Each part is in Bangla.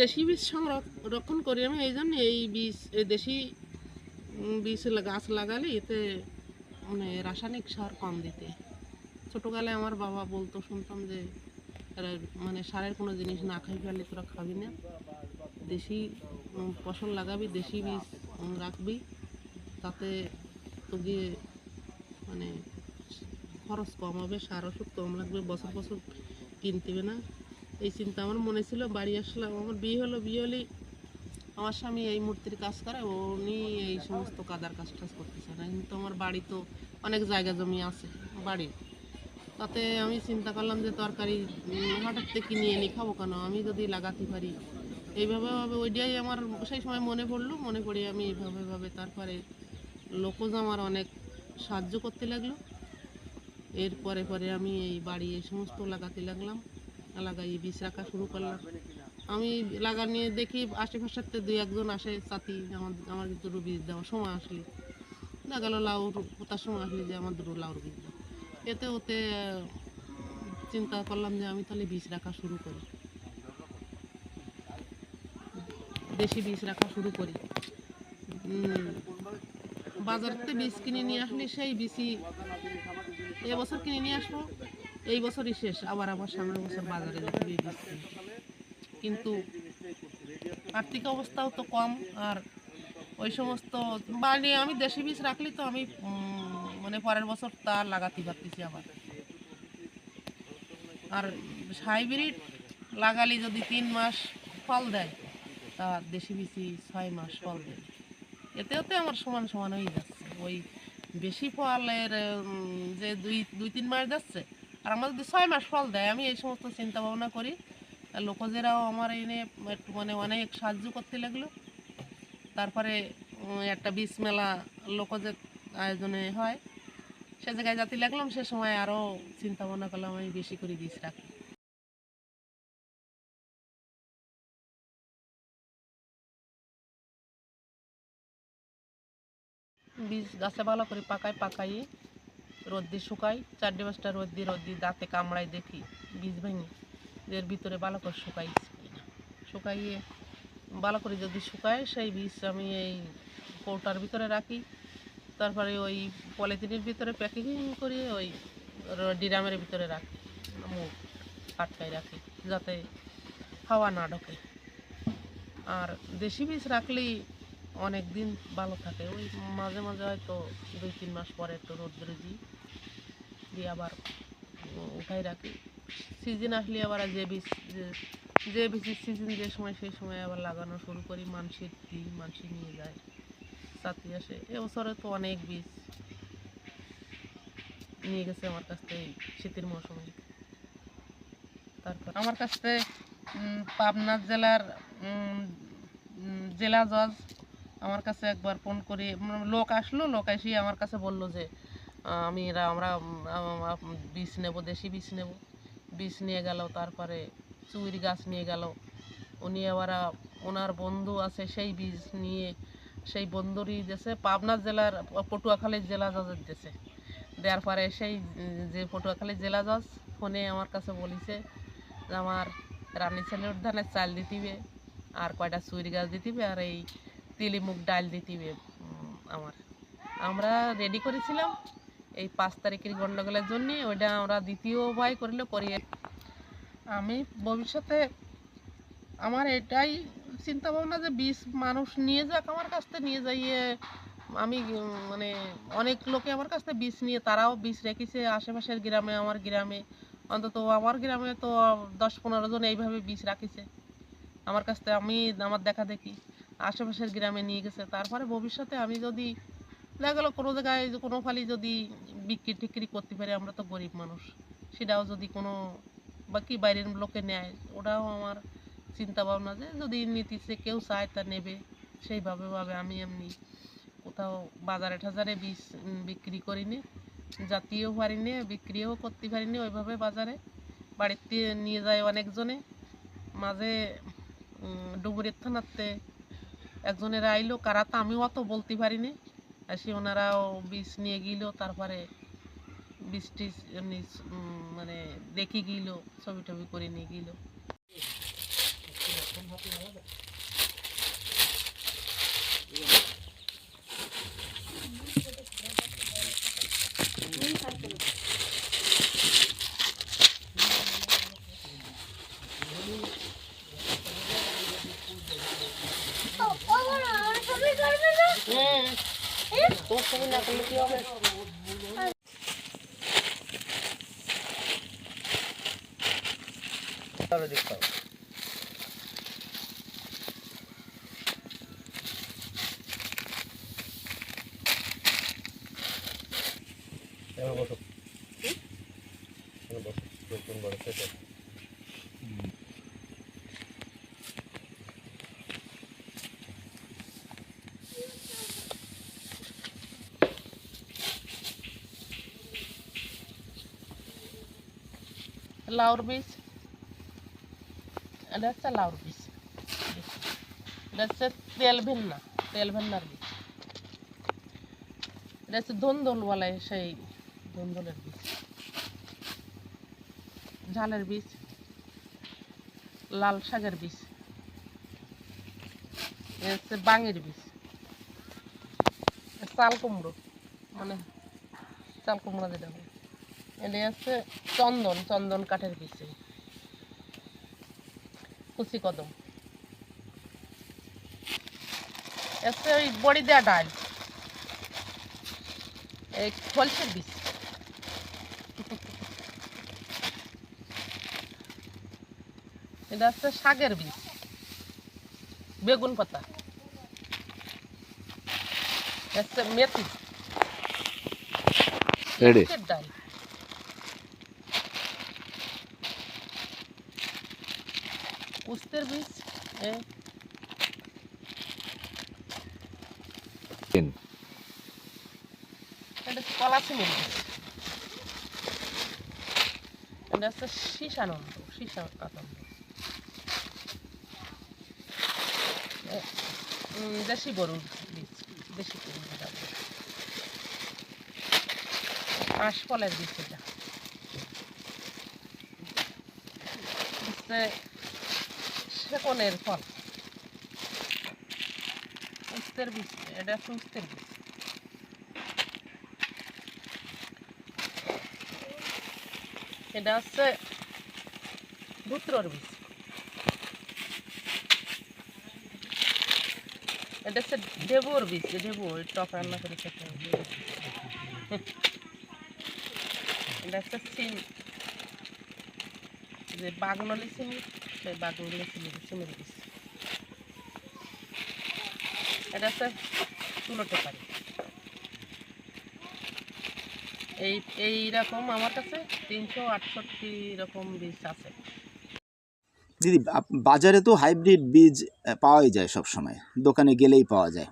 দেশি বীজ সংরক্ষণ করি আমি এই জন্য এই বীজ দেশি বীজ গাছ লাগালে এতে মানে রাসায়নিক সার কম দিতে। ছোটোকালে আমার বাবা বলতো, শুনতাম যে মানে সারের কোনো জিনিস না খাই ফেলে তোরা খাবি না। দেশি ফসল লাগাবি, দেশি বীজ রাখবি, তাতে তো গিয়ে মানে খরচ কম হবে, সার ওষুধ কম লাগবে, বছর বছর কিনতে হবে না। এই চিন্তা আমার মনে ছিল, বাড়ি আসলাম, আমার বিয়ে হলো, বিয়ে হলেই আমার স্বামী এই মূর্তির কাজ করে, উনি এই সমস্ত কাদার কাজ টাজ করতেছে। না, কিন্তু আমার বাড়ি তো অনেক জায়গা জমি আছে, বাড়ি। তাতে আমি চিন্তা করলাম যে তরকারি হঠাৎ থেকে কিনে এনে খাব কেন? আমি যদি লাগাতে পারি। এইভাবে ভাবে ওইটাই আমার সেই সময় মনে পড়ল, মনে পড়ে আমি এইভাবে ভাবে তারপরে লোকজ আমার অনেক সাহায্য করতে লাগল। এরপরে পরে আমি এই বাড়ি এই সমস্ত লাগাতে লাগলাম। লাগাই বীজ রাখা শুরু করলাম। আমি লাগা নিয়ে দেখি আশেপাশের দুই একজন আসে চাতি আমার আমার দুটো বীজ দেওয়ার সময় আসলে। দেখা গেলো লাউর পোতার সময় আসলে যে আমার দুটো লাউর বীজ। এতে ওতে চিন্তা করলাম যে আমি তাহলে বীজ রাখা শুরু করি। দেশি বীজ রাখা শুরু করি। উম, বাজারতে বীজ কিনে নিয়ে আসলে সেই বীজই এবছর কিনে নিয়ে আসব। এই বছরই শেষ, আবার আবার সামনের বছর বাজারে কিন্তু আর্থিক অবস্থাও তো কম, আর ওই সমস্ত বাড়ি আমি দেশি বীজ রাখলে তো আমি মানে পরের বছর তা লাগাতে পারতেছি আবার। আর হাইব্রিড লাগালে যদি তিন মাস ফল দেয়, তা দেশি বীজই ছয় মাস ফল দেয়। এতে ওতে আমার সমান সমান হয়ে যাচ্ছে। ওই বেশি ফলের যে দুই দুই, তিন মাস যাচ্ছে আর আমার যদি ছয় মাস ফল দেয়, আমি এই সমস্ত চিন্তা ভাবনা করি। লোকজেরাও আমার এনে একটু মানে অনেক সাহায্য করতে লাগল। তারপরে একটা বীজ মেলা লোকজের আয়োজনে হয়। সে জায়গায় যাতে লাগলাম, সে সময় আরও চিন্তা ভাবনা করলাম, আমি বেশি করে বীজ রাখি বীজ গাছে ভালো করে পাকায় পাকাই রোদ দিয়ে শুকাই চারটে পাঁচটা রোদ দিয়ে রোদ দিয়ে দাঁতে কামড়ায় দেখি, বীজ ভেঙে। এর ভিতরে ভালো করে শুকাই শুকাইয়ে ভালো করে যদি শুকায়, সেই বীজ আমি এই কৌটার ভিতরে রাখি। তারপরে ওই পলিথিনের ভিতরে প্যাকেজিং করে ওই ড্রামের ভিতরে রাখি। মুখ আটকায় রাখি, যাতে হাওয়া না ঢোকে। আর দেশি বীজ রাখলেই অনেক দিন ভালো থাকে। ওই মাঝে মাঝে হয়তো দুই, তিন মাস পরে একটু রোদ্রে দিই। দিয়ে আবার উঠাই রাখি। সিজন আসলে আবার যে বীজ যে- বীজের সিজন যে সময়, সেই সময় আবার লাগানো শুরু করি, মানসির দিই মানসি নিয়ে যায় সাথী আসে। এবছরে তো অনেক বীজ নিয়ে গেছে আমার কাছ থেকে শীতের মৌসুমে। তারপর আমার কাছ থেকে পাবনা জেলার জেলা জজ আমার কাছে একবার ফোন করে। লোক আসলো, লোক এসে আমার কাছে বলল যে আমি এরা আমরা বীজ নেব, দেশি বীজ নেব। বীজ নিয়ে গেল, তারপরে চুইর গাছ নিয়ে গেল। উনি আবার ওনার বন্ধু আছে, সেই বীজ নিয়ে, সেই বন্ধুরই দেশে, পাবনা জেলার পটুয়াখালী জেলা জজের দেশে। দেওয়ার পরে সেই যে পটুয়াখালী জেলা জজ, ফোনে আমার কাছে বলিছে যে, আমার রানী ছেলের ধানের চাল দিতিবে আর কয়টা চুইর গাছ দিতিবে আর এই তিলি মুগ ডাল দিতিবে আমার। আমরা রেডি করেছিলাম। এই পাঁচ তারিখের গন্ডগোলের জন্য ওইটা আমরা দ্বিতীয় ভাই করিলে করিয়ে আমি ভবিষ্যতে আমার এটাই চিন্তা ভাবনা যে বিষ মানুষ নিয়ে যাক আমার কাছ থেকে, নিয়ে যাইয়ে আমি মানে অনেক লোকে আমার কাছ থেকে বিষ নিয়ে, তারাও বিষ রেখেছে আশেপাশের গ্রামে, আমার গ্রামে। অন্তত আমার গ্রামে তো দশ পনেরো জন এইভাবে বিষ রাখিছে। আমার কাছ থেকে আমি, আমার দেখা দেখি, আশেপাশের গ্রামে নিয়ে গেছে। তারপরে ভবিষ্যতে আমি যদি দেখা গেলো কোনো জায়গায় কোনো ফালি যদি বিক্রি টিক্রি করতে পারি, আমরা তো গরিব মানুষ। সেটাও যদি কোনো বা কি বাইরের লোকে নেয়, ওটাও আমার চিন্তা ভাবনা যে যদি নিতিছে কেউ চায় তা নেবে, সেইভাবে ভাবে আমি এমনি কোথাও বাজারে টাজারে বীজ বিক্রি করিনি, জাতীয় পারি পারিনি বিক্রিও করতে পারিনি ওইভাবে বাজারে। বাড়িতে নিয়ে যায় অনেকজনে, মাঝে ডুবুরের থানাতে একজনের আইলো, কারা তো আমিও অত বলতে পারিনি। এসে ওনারাও বীজ নিয়ে গেল, তারপরে বীজ টিজ এমনি মানে দেখি গেল, ছবি টবি করে নিয়ে গেলো Yeah. ছবি না করলে কি হবে তাহলে দেখতে হবে এবার বসো এবার বসো দেখুন বড় সেটা লাউর বীজ। এটা হচ্ছে লাউর বীজ। এটা হচ্ছে তেল ভেন্না, তেল ভেন্নার বীজ। এটা হচ্ছে ধুন্দুল বলে সেই ধুন্দুলের বীজ। ঝালের বীজ, লাল শাকের বীজ। এ হচ্ছে বাঙের বীজ। চাল কুমড়ো মানে চাল কুমড়ো যেটা এটা হচ্ছে চন্দন চন্দন কাঠের বীজ কুচি কদম। হচ্ছে ওই বড়ি দেওয়া ডাল। এই ফলসের বীজ। এটা হচ্ছে শাকের বীজ। বেগুন পাতা। হচ্ছে মেথি। ডাল উস্তের বীজ এ তিন এটা হচ্ছে কলা সিমের বীজ এটা হচ্ছে শীষানন্দ শীষানন্দ দেশি গরুর বীজ দেশি গরুর। আঁশফলের বীজ এটা হচ্ছে সেকনের ফল। উস্তের বীজ, এটা হচ্ছে উস্তের বীজ। এটা হচ্ছে ধুত্রর বীজ। এটা হচ্ছে ঢেবুর বীজ ঢেবু, ওই টক রান্না করে এটা হচ্ছে সিম, যে বাগনলি সিমি, সেই বাগনলি সিমি সিমের বীজ। এটা হচ্ছে তুলোতে পারি এই এই রকম আমার কাছে তিনশো আটষট্টি রকম বীজ আছে। দিদি বাজারে তো হাইব্রিড বীজ পাওয়াই যায় সব সময় দোকানে গেলেই পাওয়া যায়।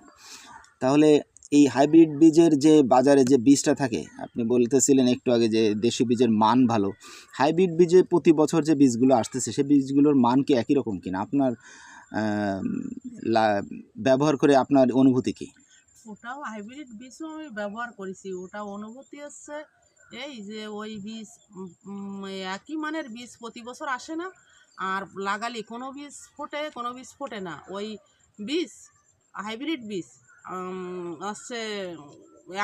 তাহলে এই হাইব্রিড বীজের যে বাজারে যে বীজটা থাকে, আপনি বলতেছিলেন একটু আগে যে দেশি বীজের মান ভালো হাইব্রিড বীজে প্রতি বছর যে বীজগুলো আসতেছে সেই বীজগুলোর মান কি একই রকম কিনা? আপনার ব্যবহার করে আপনার অনুভূতি কি? ওটাও হাইব্রিড বীজও আমি ব্যবহার করেছি, ওটা অনুভূতি হচ্ছে এই যে ওই বীজ একই মানের বীজ প্রতি বছর আসে না আর লাগালি, কোনো বীজ ফোটে, কোনো বীজ ফোটে না। ওই বীজ, হাইব্রিড বীজ হচ্ছে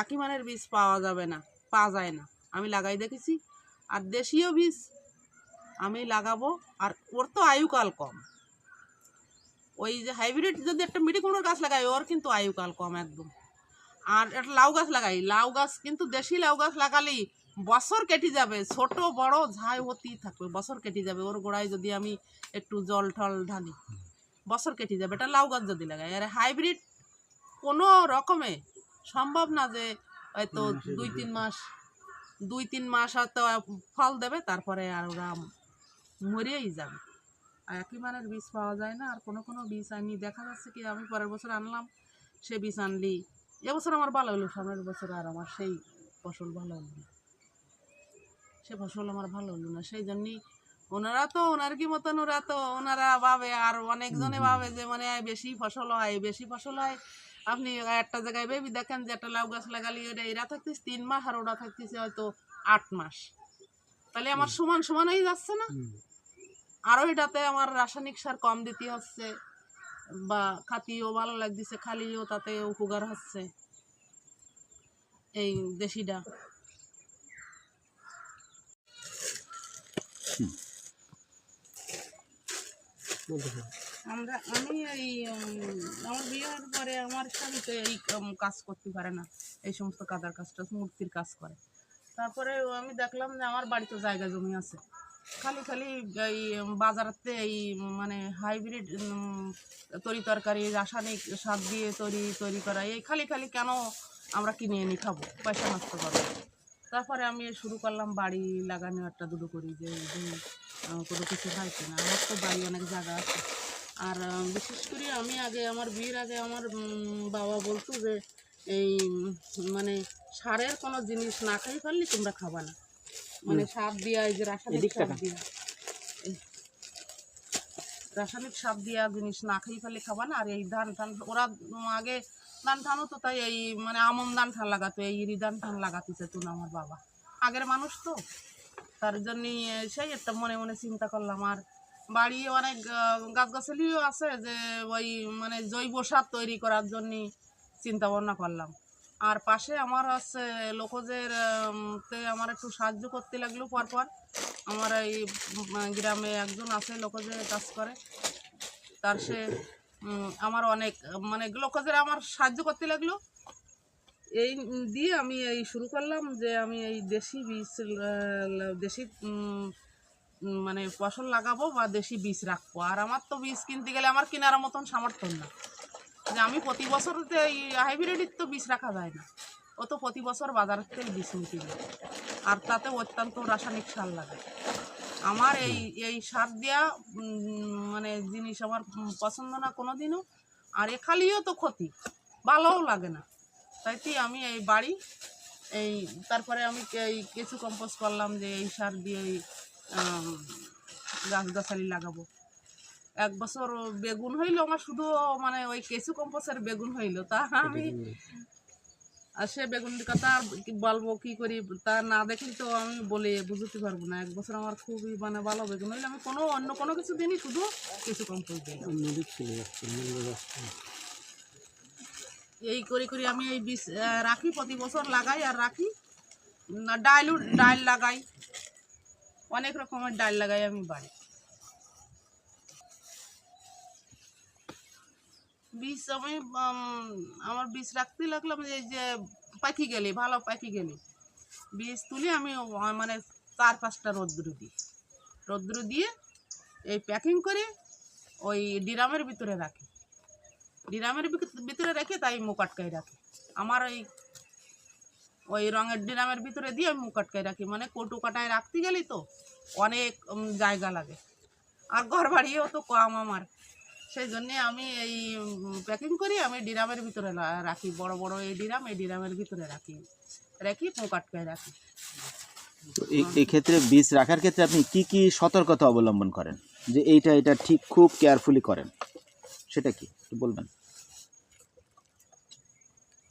একই মানের বীজ পাওয়া যাবে না, পাওয়া যায় না। আমি লাগাই দেখেছি। আর দেশীয় বীজ আমি লাগাবো, আর ওর তো আয়ুকাল কম। ওই যে হাইব্রিড যদি একটা মিঠি কুমড়োর গাছ লাগাই, ওর কিন্তু আয়ুকাল কম একদম। আর একটা লাউ গাছ লাগাই, লাউ গাছ কিন্তু দেশি লাউ গাছ লাগালেই বছর কেটে যাবে ছোট বড় ঝাই হতেই থাকবে বছর কেটে যাবে। ওর গোড়ায় যদি আমি একটু জল টল ঢালি বছর কেটে যাবে। এটা লাউ গাছ যদি লাগাই আর হাইব্রিড কোনো রকমে সম্ভব না যে হয়তো দুই তিন মাস দুই তিন মাস হয়তো ফল দেবে তারপরে আর ওরা মরেই যাবে। আর একই মানের বীজ পাওয়া যায় না আর কোনো কোনো বীজ আনি দেখা যাচ্ছে কি আমি পরের বছর আনলাম সে বীজ আনলি এবছর আমার ভালো হলো সামনের বছর আর আমার সেই ফসল ভালো হলো সে ফসল আমার ভালো হলো না সেই জন্যই ওনারা তো ওনার কি মতন ওরা তো ওনারা ভাবে আর অনেকজনে ভাবে যে মানে বেশি ফসল হয় বেশি ফসল হয়। আপনি একটা জায়গায় ভেবে দেখেন যে একটা লাউ গাছ লাগালি ওটা এরা থাকতিস তিন মাস আর ওরা থাকতেছে হয়তো আট মাস। তাহলে আমার সমান সমান হয়ে যাচ্ছে না? আরও এটাতে আমার রাসায়নিক সার কম দিতে হচ্ছে বা খাতিও ভালো লাগতেছে খালিও তাতে উপকার হচ্ছে এই দেশিটা। আমরা, আমি এই আমার বিয়ের পরে আমার স্বামী তো এই কাজ করতে পারে না। এই সমস্ত কাদার কাজটা, মূর্তির কাজ করে। তারপরে আমি দেখলাম যে আমার বাড়িতে জায়গা জমি আছে। খালি খালি এই বাজারাতে এই মানে হাইব্রিড তরি তরকারি, রাসায়নিক সার দিয়ে তৈরি তৈরি করা, এই খালি খালি কেন আমরা কিনে এনে খাব? পয়সা নষ্ট করব। তারপরে আমি শুরু করলাম বাড়ি লাগানো একটা দুটো করি যে কোনো কিছু হয় কিনা। আমার তো বাড়ি অনেক জায়গা আছে। আর বিশেষ করে আমি আগে আমার বিয়ের আগে আমার বাবা বলতো যে এই মানে সারের কোনো জিনিস না খাই ফেললে তোমরা খাবা না। মানে সার দিয়া এই যে রাসায়নিক সার দিয়া। রাসায়নিক সার দিয়া জিনিস না খাই ফেলে খাবা না। আর এই ধান ধান ওরা আগে ধান ধানও তো, তাই এই মানে আমন ধান ঠান লাগাতো, এই ইরি ধান ঠান লাগাতে না আমার বাবা। আগের মানুষ তো, তার জন্য সেই একটা মনে মনে চিন্তা করলাম। আর বাড়ি অনেক গাছ গাছালিও আছে যে ওই মানে জৈব সার তৈরি করার জন্য চিন্তা ভাবনা করলাম। আর পাশে আমার হচ্ছে লোকজের তে আমার একটু সাহায্য করতে লাগল পরপর। আমার এই গ্রামে একজন আছে লোকজের কাজ করে। তার সে আমার অনেক মানে লোকজের আমার সাহায্য করতে লাগল। এই দিয়ে আমি এই শুরু করলাম যে আমি এই দেশি বীজ দেশি মানে ফসল লাগাবো বা দেশি বীজ রাখব। আর আমার তো বীজ কিনতে গেলে আমার কেনার মতন সামর্থ্য না। যে আমি প্রতি বছর এই হাইব্রিডের তো বীজ রাখা যায় না। ও তো প্রতি বছর বাজারের থেকে বীজ নিতে আর তাতে অত্যন্ত রাসায়নিক সার লাগে। আমার এই এই সার দেওয়া মানে জিনিস আমার পছন্দ না কোনো দিনও আর এ খালিও তো ক্ষতি, ভালোও লাগে না। তাই কি আমি এই বাড়ি, এই তারপরে আমি এই কিছু কম্পোজ করলাম যে এই সার দিয়ে গাছ গাছালি লাগাবো। এক বছর বেগুন হইল আমার শুধু মানে ওই কেঁচু কম্পোস্টের বেগুন হইল। তা আমি আর সে বেগুন কথা কি বলব কি করি তা না দেখলে তো আমি বলে বুঝতে পারব না। এক বছর আমার খুবই মানে ভালো বেগুন হইলে। আমি কোনো অন্য কোনো কিছু দিনই শুধু কিছু কম্পোস্ট দিই এই করে করে আমি এই বীজ রাখি প্রতি বছর লাগাই আর রাখি। ডাইলও ডাল লাগাই। অনেক রকমের ডাল লাগাই আমি বাড়ি বীজ আমি আমার বীজ রাখতে লাগলাম যে, এই যে পাখি গেলে, ভালো পাখি গেলে। বীজ তুলে আমি মানে চার পাঁচটা রৌদ্র দিই। রৌদ্র দিয়ে এই প্যাকিং করে ওই ডিরামের ভিতরে রাখি। ডিরামের ভিত- ভিতরে রেখে তাই মুখ আটকাই রাখি। আমার ওই ওই রঙের ডিরামের ভিতরে দিয়ে আমি মুখ আটকাই রাখি। মানে কটু কাটায় রাখতে গেলেই তো অনেক জায়গা লাগে। আর ঘর বাড়িও তো কম আমার। সেই জন্যে আমি এই প্যাকিং করি আমি ডিরামের ভিতরে রাখি। বড় বড় এই ডিরাম এই ডিরামের ভিতরে রাখি। রেখে মুখ আটকায় রাখি। তো এই এই বীজ রাখার ক্ষেত্রে আপনি কি কি সতর্কতা অবলম্বন করেন? যে এইটা এটা ঠিক খুব কেয়ারফুলি করেন। সেটা কি? বলবেন।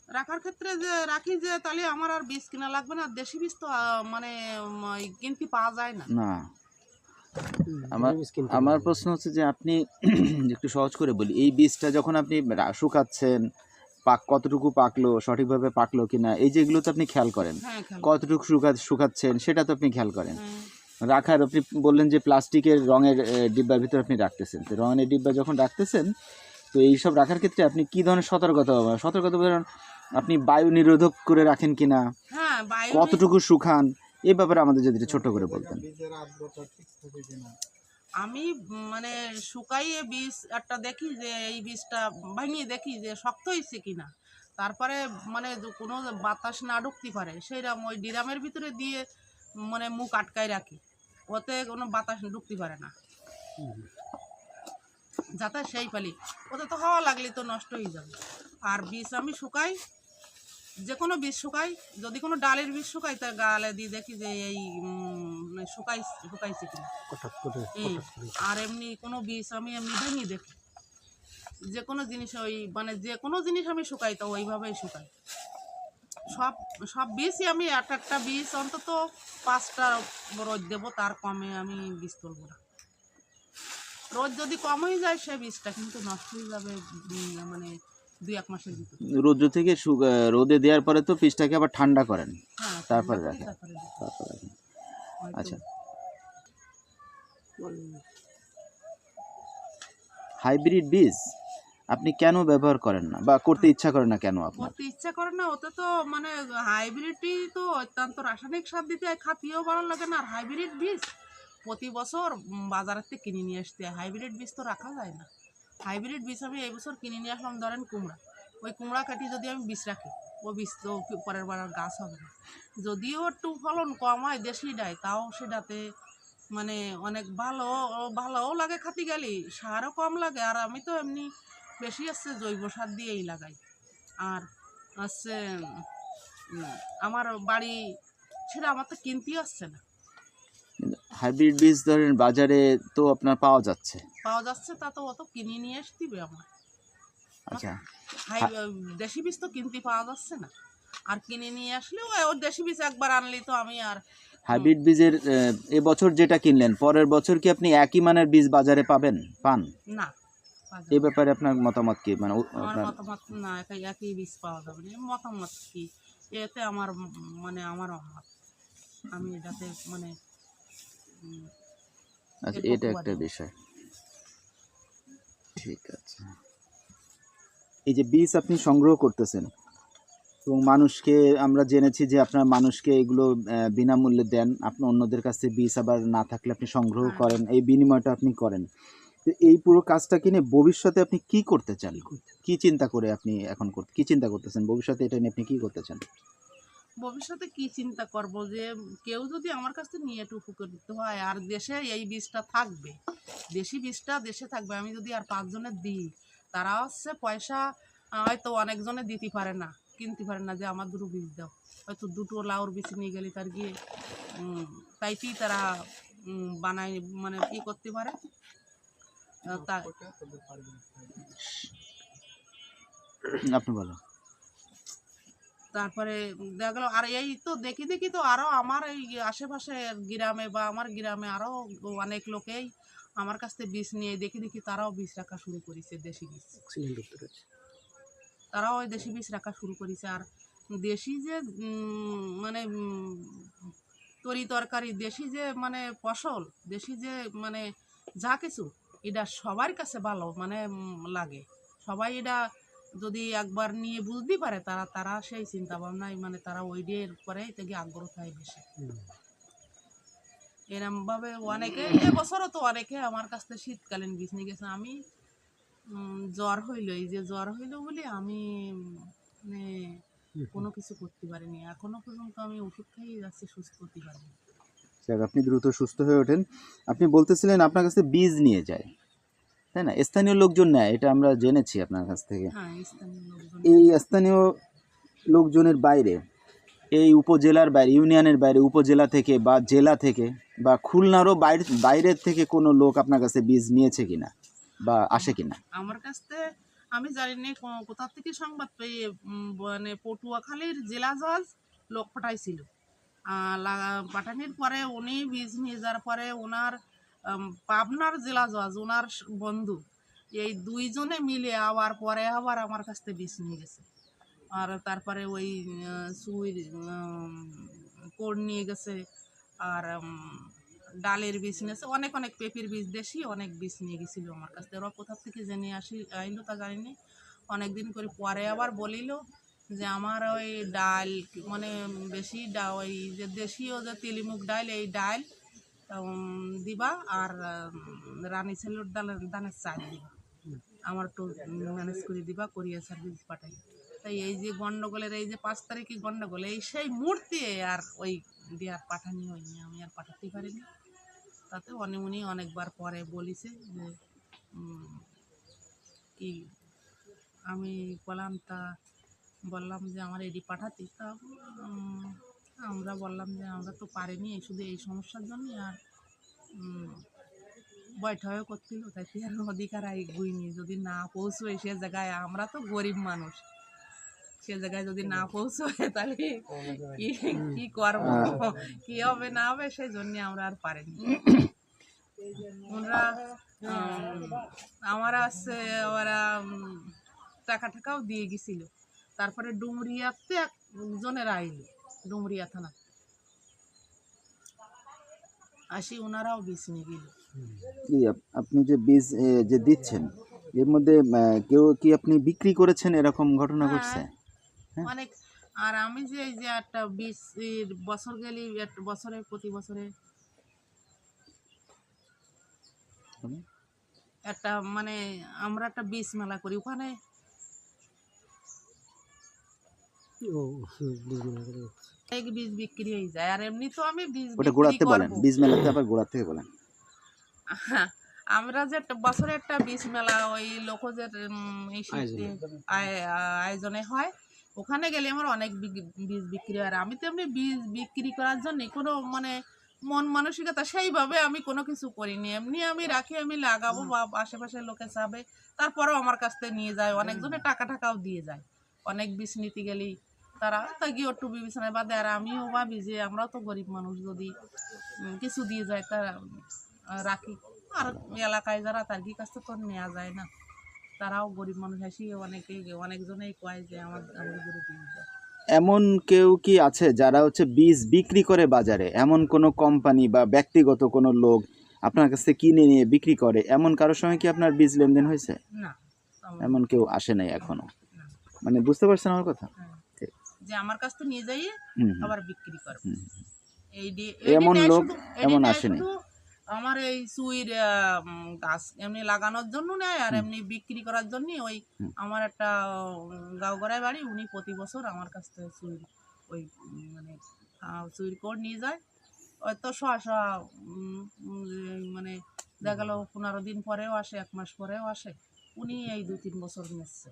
রাখার ক্ষেত্রে যে রাখি যে তাহলে আমার আর বীজ কিনা লাগবে না। দেশি বীজ তো মানে কিনতে পাওয়া যায় না। না। আমার আমার প্রশ্ন হচ্ছে যে আপনি একটু সহজ করে বলি এই বীজটা যখন আপনি শুকাচ্ছেন পাক কতটুকু পাকলো সঠিকভাবে পাকলো কিনা এই যেগুলো তো আপনি খেয়াল করেন। হ্যাঁ কতটুকু শুকা শুকাচ্ছেন সেটা তো আপনি খেয়াল করেন। হ্যাঁ। রাখার আপনি বললেন যে প্লাস্টিকের রঙের ডিব্বার ভিতরে আপনি রাখতেছেন। তো রঙের ডিব্বা যখন রাখতেছেন তো এইসব রাখার ক্ষেত্রে আপনি কি ধরনের সতর্কতা হবে সতর্কতা আপনি বায়ু নিরোধক করে রাখেন কিনা? হ্যাঁ কতটুকু শুকান? এই ব্যাপারে আমাদের যদি ছোট করে বলতেন। আমি মানে শুকাইয়ে বীজ একটা দেখি যে, এই বীজটা ভাঙিয়ে দেখি যে, শক্ত হয়েছে কিনা। তারপরে মানে কোনো বাতাস না ঢুকতে পারে, সেইরকম ওই ডিরামের ভিতরে দিয়ে মানে মুখ আটকায় রাখি। ওতে কোনো বাতাস ঢুকতে পারে না। যাতে সেই পালি, ওতে তো হাওয়া লাগলে তো নষ্ট হয়ে যাবে। আর বীজ আমি শুকাই যে কোনো বীজ শুকাই যদি কোনো ডালের বীজ শুকাই তার গালে দিয়ে দেখি যে এই শুকাই শুকাইছে কিনা। আর এমনি কোনো বীজ আমি এমনি ভেঙে দেখি। যে কোনো জিনিস ওই মানে যে কোনো জিনিস আমি শুকাই তো ওইভাবেই শুকাই। সব সব বীজই আমি এক একটা বীজ অন্তত পাঁচটা রোদ দেবো তার কমে আমি বীজ তুলবো না। রোদ যদি কম হয়ে যায় সে বীজটা কিন্তু নষ্ট হয়ে যাবে মানে দুই এক মাসের ভিতরে। রৌদ্র থেকে রোদে দেওয়ার পরে তো পিসটাকে আবার ঠান্ডা করেন। হ্যাঁ তারপরে রাখেন। তারপরে রাখেন। আচ্ছা। হাইব্রিড বীজ আপনি কেন ব্যবহার করেন না? বা করতে ইচ্ছা করেন না কেন আপনার? করতে ইচ্ছা করে না ওতে তো মানে হাইব্রিডই তো অত্যন্ত রাসায়নিক সার দিতে খাতিও ভালো লাগে না। আর হাইব্রিড বীজ প্রতি বছর বাজারের থেকে কিনে নিয়ে আসতে হাইব্রিড বীজ তো রাখা যায় না। হাইব্রিড বীজ আমি এই বছর কিনে নিয়ে আসলাম, ধরেন কুমড়া। ওই কুমড়া কাটি যদি আমি বীজ রাখি, ও বীজ তো পরের বার আর গাছ হবে না। যদিও একটু ফলন কম হয়, দেশি ডাই তাও সেটাতে মানে অনেক ভালো, ভালোও লাগে খাতি গেলি, সারও কম লাগে, আর আমি তো এমনি বেশি আসছে জৈব সার দিয়েই লাগাই। আর হচ্ছে আমার বাড়ি সেটা আমার তো কিনতেই আসছে না। হাইব্রিড বীজ ধরেন বাজারে তো আপনার পাওয়া যাচ্ছে। পাওয়া যাচ্ছে তা তো অত কিনে নিয়ে আসতিবে আমার আচ্ছা। হাই দেশি বীজ তো কিনতে পাওয়া যাচ্ছে না। আর কিনে নিয়ে আসলেও ওর দেশি বীজ একবার আনলি তো আমি আর হাইব্রিড বীজের এবছর যেটা কিনলেন পরের বছর কি আপনি একই মানের বীজ বাজারে পাবেন পান? না এই ব্যাপারে আপনার মতামত কি? মানে আমার আপনার মতামত না একই একই বীজ পাওয়া যাবে না। মতামত কি? এতে আমার মানে আমার অমত আমি এটাতে মানে আচ্ছা এটা একটা বিষয়। ঠিক আছে। এই যে বীজ আপনি সংগ্রহ করতেছেন এবং মানুষকে আমরা জেনেছি যে আপনার মানুষকে এগুলো বিনামূল্যে দেন। আপনি অন্যদের কাছে বীজ আবার না থাকলে আপনি সংগ্রহ হ্যাঁ। করেন এই বিনিময়টা আপনি করেন। তো এই পুরো কাজটা কিনে ভবিষ্যতে আপনি কি করতে চান? কি চিন্তা করে আপনি এখন করতে কি চিন্তা করতেছেন? ভবিষ্যতে এটা নিয়ে আপনি কি করতে চান? ভবিষ্যতে কি চিন্তা করব যে কেউ যদি আমার কাছ নিয়ে একটু উপকৃত হয়, আর দেশে এই বীজটা থাকবে, দেশি বীজটা দেশে থাকবে, আমি যদি আর পাঁচজনের দিই, তারা হচ্ছে পয়সা হয়তো অনেকজনে দিতে পারে না, কিনতে পারে না যে আমার দুটো বীজ দাও, হয়তো দুটো লাউর বীজ নিয়ে গেলে তার গিয়ে তাইতেই তারা বানায় মানে ই করতে পারে। আপনি বলো তারপরে দেখা গেল আর এই তো দেখি দেখি তো আরও আমার এই আশেপাশে গ্রামে বা আমার গ্রামে আরও অনেক লোকেই আমার কাছ থেকে বীজ নিয়ে দেখি দেখি তারাও বীজ রাখা শুরু করেছে দেশি বীজ। তারাও ওই দেশি বীজ রাখা শুরু করেছে আর দেশি যে মানে তরি তরকারি দেশি যে মানে ফসল দেশি যে মানে যা কিছু এটা সবার কাছে ভালো মানে লাগে। সবাই এটা যদি একবার নিয়ে বুঝতে পারে তারা তারা সেই চিন্তা ভাবনায় মানে তারা ওই ডের পরে থেকে আগ্রহ থাকে বেশি। এরম ভাবে অনেকে এবছরও তো অনেকে আমার কাছ থেকে শীতকালীন বীজ নিয়ে গেছে। আমি জ্বর হইল এই যে জ্বর হইল বলে আমি মানে কোনো কিছু করতে পারিনি। এখনও পর্যন্ত আমি ওষুধ খাইয়ে যাচ্ছি সুস্থ হতে পারিনি। আপনি দ্রুত সুস্থ হয়ে ওঠেন। আপনি বলতেছিলেন আপনার কাছে বীজ নিয়ে যায়। তাই না? স্থানীয় লোকজন নেয় এটা আমরা জেনেছি আপনার কাছ থেকে। হ্যাঁ এই স্থানীয় লোকজনের বাইরে এই উপজেলার বাইরে ইউনিয়নের বাইরে উপজেলা থেকে বা জেলা থেকে বা খুলনারও বাইরে বাইরের থেকে কোনো লোক আপনার কাছে বীজ নিয়েছে কিনা বা আসে কিনা? আমার কাছ আমি জানি না কোথা থেকে সংবাদ পেয়ে মানে পটুয়াখালীর জেলা জজ লোক পাঠাইছিল। পাঠানোর পরে উনি বীজ নিয়ে যাওয়ার পরে ওনার পাবনার জেলা জজ ওনার বন্ধু। এই দুইজনে মিলে আবার পরে আবার আমার কাছ থেকে বিষ নিয়ে গেছে। আর তারপরে ওই সুইর কোড নিয়ে গেছে। আর ডালের বীজ নিয়েছে অনেক অনেক পেঁপের বীজ দেশি অনেক বীজ নিয়ে গেছিল আমার কাছ থেকে। ওরা কোথা থেকে জেনে আসি আইলো তা জানিনি। অনেকদিন করে পরে আবার বলিল যে আমার ওই ডাল মানে বেশি ডা ওই যে দেশীয় যে তেলিমুখ ডাল, এই ডাল দিবা আর রানী ছেলের দানের চাল দিবা। আমার একটু ম্যানেজ করে দিবা, কোরিয়ার সার্ভিস পাঠাই। তাই এই যে গন্ডগোলের, এই যে পাঁচ তারিখে গন্ডগোল, এই সেই মুহূর্তে আর ওই দেওয়ার পাঠানি হয়নি, আমি আর পাঠাতে পারিনি। তাতে অনেক, উনি অনেকবার পরে বলিছে যে কি আমি বললাম তা, বললাম যে আমার এডি পাঠাতে, তা আমরা বললাম যে আমরা তো পারিনি, এই শুধু এই সমস্যার জন্য আর বৈঠকও করছিল, তাই কি আর অধিকার আই গুইনি। যদি না পৌঁছয় সে জায়গায় আমরা তো গরিব মানুষ। সে জায়গায় যদি না পৌঁছয়, তাহলে কি কি করব? কি হবে, না হবে, সেই জন্য আমরা আর পারিনি। ওরা আমার আছে, ওরা টাকা টাকাও দিয়ে গেছিল। তারপরে ডুমরিয়াতে একজনের আইলো। ডুমরিয়া থানা আসি ওনারাও বিষ নিয়ে গেল আপনি যে বীজ যে দিচ্ছেন এর মধ্যে কেউ কি আপনি বিক্রি করেছেন এরকম ঘটনা হ্যাঁ। ঘটছে? হ্যাঁ। অনেক আর আমি যে এই যে একটা বিশ এর বছর গেলি একটা বছরে প্রতি বছরে একটা মানে আমরা একটা বীজ মেলা করি ওখানে। এক বীজ বিক্রি হয়ে যায় আর এমনি তো আমি বীজ ওটা গোড়াতে বলেন বীজ মেলাতে আবার গোড়া থেকে বলেন। হ্যাঁ, আমরা যে বছরে একটা বীজ মেলা ওই লোকজের আয়োজনে। হয় ওখানে গেলে আমার অনেক বীজ বিক্রি হয় আর আমি তো এমনি বীজ বিক্রি করার জন্য কোনো মানে মন মানসিকতা সেইভাবে আমি কোনো কিছু করিনি। এমনি আমি রাখি আমি লাগাবো বা আশেপাশের লোকে চাবে তারপরেও আমার কাছ থেকে নিয়ে যায় অনেকজনে টাকা টাকাও দিয়ে যায়। অনেক বীজ নিতে গেলেই তারা তা গিয়ে একটু বিবেচনায় বাদে আর আমিও ভাবি যে আমরাও তো গরিব মানুষ যদি কিছু দিয়ে যায় তারা রাখি। আর এলাকায় যারা তার কি কাছ তো নেওয়া যায় না। তারাও গরিব মানুষ আসি অনেকেই অনেকজনেই কয় যে আমার আমাদের গরু দিয়ে এমন কেউ কি আছে যারা হচ্ছে বীজ বিক্রি করে বাজারে? এমন কোনো কোম্পানি বা ব্যক্তিগত কোনো লোক আপনার কাছ থেকে কিনে নিয়ে বিক্রি করে? এমন কারোর সঙ্গে কি আপনার বীজ লেনদেন হয়েছে? না। এমন কেউ আসে নাই এখনও? মানে বুঝতে পারছেন আমার কথা? হ্যাঁ। যে আমার কাছ থেকে নিয়ে যাই। আবার বিক্রি করবে। এই এমন লোক এমন আসেনি। আমার এই সুইর গাছ এমনি লাগানোর জন্য নেয় আর এমনি বিক্রি করার জন্য ওই আমার একটা গাঁওগড়ায় বাড়ি উনি প্রতি বছর আমার কাছ থেকে সুইর ওই মানে সুইর কোড নিয়ে যায়। হয়তো শোয়া শোয়া মানে দেখা গেল পনেরো দিন পরেও আসে এক মাস পরেও আসে। উনি এই দু তিন বছর নিচ্ছে।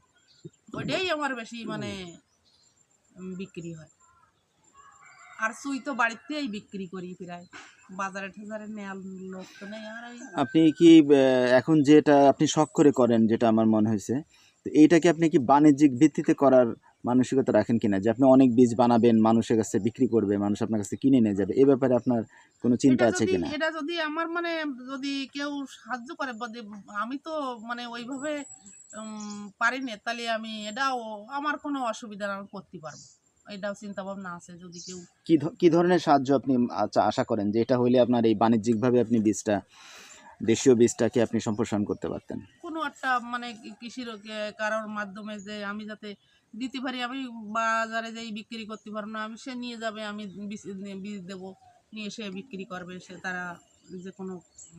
ওইটাই আমার বেশি মানে বিক্রি হয়। আর সুই তো বাড়িতেই বিক্রি করি প্রায়। বাজারে ঠাজারে নেওয়ার লোক তো নেই আর ওই আপনি কি এখন যেটা আপনি শখ করে করেন যেটা আমার মনে হয়েছে তো এইটাকে আপনি কি বাণিজ্যিক ভিত্তিতে করার মানসিকতা রাখেন কিনা? যে আপনি অনেক বীজ বানাবেন মানুষের কাছে বিক্রি করবে মানুষ আপনার কাছে কিনে নিয়ে যাবে এ ব্যাপারে আপনার কোনো চিন্তা আছে কিনা? এটা যদি আমার মানে যদি কেউ সাহায্য করে আমি তো মানে ওইভাবে পারি না তাহলে আমি এটাও আমার কোনো অসুবিধা আমি করতে পারব। এটাও চিন্তা ভাবনা আছে যদি কেউ কি ধরনের সাহায্য আপনি আশা করেন যে এটা হইলে আপনার এই বাণিজ্যিকভাবে আপনি বীজটা দেশীয় বীজটাকে আপনি সম্প্রসারণ করতে পারতেন? কোনো একটা মানে কৃষির কারোর মাধ্যমে যে আমি যাতে দিতে পারি আমি বাজারে যেই বিক্রি করতে পারব না আমি সে নিয়ে যাবে আমি বীজ বীজ দেবো নিয়ে সে বিক্রি করবে সে তারা যে কোনো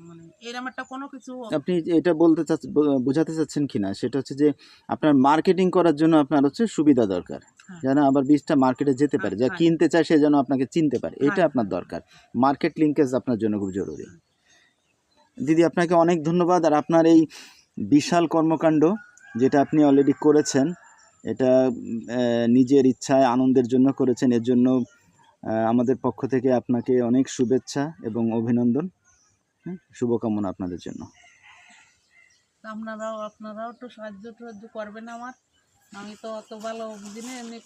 মানে এরকম একটা কোনো কিছু আপনি এটা বলতে চাচ্ছেন বোঝাতে চাচ্ছেন কিনা সেটা হচ্ছে যে আপনার মার্কেটিং করার জন্য আপনার হচ্ছে সুবিধা দরকার হ্যাঁ। যেন আবার বীজটা মার্কেটে যেতে পারে যা হ্যাঁ। কিনতে চায় সে যেন আপনাকে চিনতে পারে এটা হ্যাঁ। আপনার দরকার মার্কেট লিঙ্কেজ আপনার জন্য খুব জরুরি দিদি আপনাকে অনেক ধন্যবাদ আর আপনার এই বিশাল কর্মকাণ্ড যেটা আপনি অলরেডি করেছেন এটা নিজের ইচ্ছায় আনন্দের জন্য করেছেন এর জন্য আমাদের পক্ষ থেকে আপনাকে অনেক শুভেচ্ছা এবং অভিনন্দন হ্যাঁ, শুভকামনা আপনাদের জন্য। আপনারাও আপনারাও একটু সাহায্য টাহায্য করবেন আমার। আমি তো অত ভালো বুঝি না এমনি